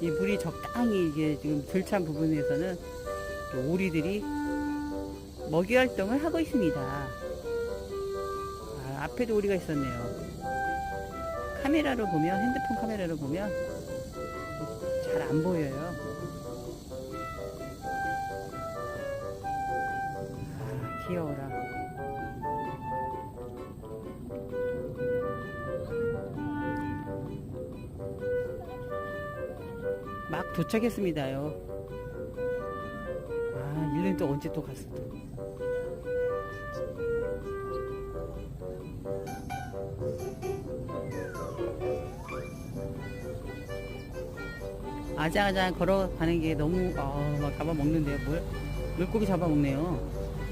이 물이 적당히 이게 지금 들찬 부분에서는 이 오리들이 먹이 활동을 하고 있습니다. 아, 앞에도 오리가 있었네요. 카메라로 보면 핸드폰 카메라로 보면 잘 안 보여요. 아, 귀여워라. 막 도착했습니다요. 아, 일년 또 언제 또 갔어 또. 아장아장 걸어가는 게 너무 아, 막 잡아먹는데요. 물 물고기 잡아먹네요.